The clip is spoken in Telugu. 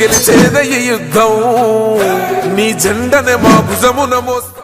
గెలిచేదయ్య యుద్ధం. నీ జెండనే మా భుజమున మోస్తా